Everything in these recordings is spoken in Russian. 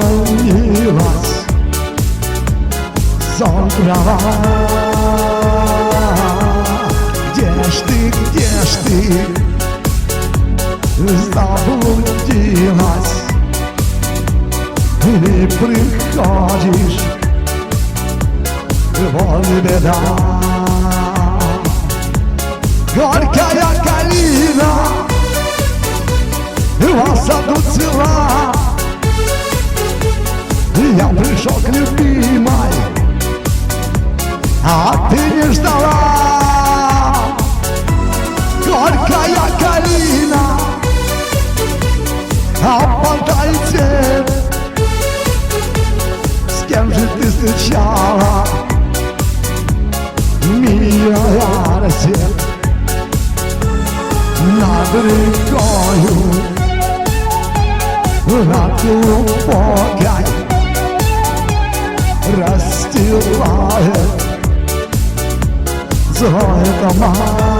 появилась Зондрова Где ж ты, где ж ты? Заблудилась. И приходишь? Вот беда. Горькая калина. Вас одну цела Опадайте С кем же ты встречала Милая Россия Над рекою Над глубокой Расстилает. Злой туман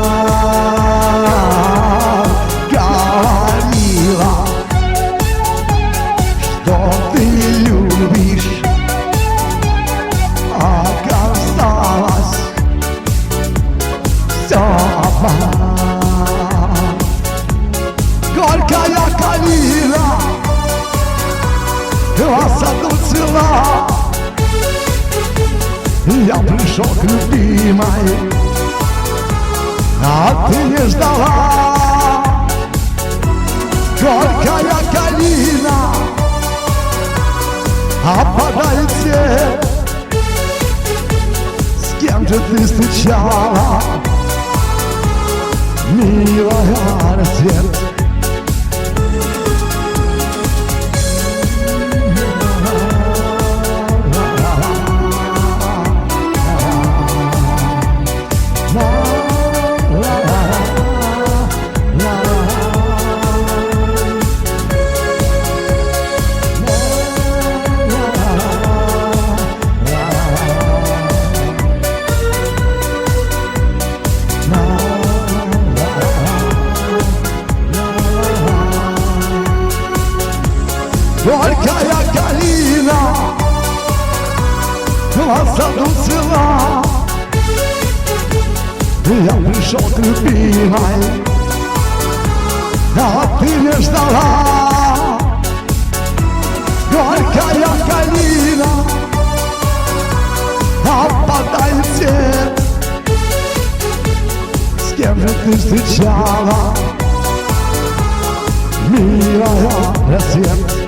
Горькая калина В саду цвела Я пришел к любимой А ты не ждала. Горькая калина Опадает свет С кем же ты встречала? Милая В саду цвела Я пришел к любимой А ты не ждала. Горькая калина Опадает свет С кем же ты встречала? Милая рассвет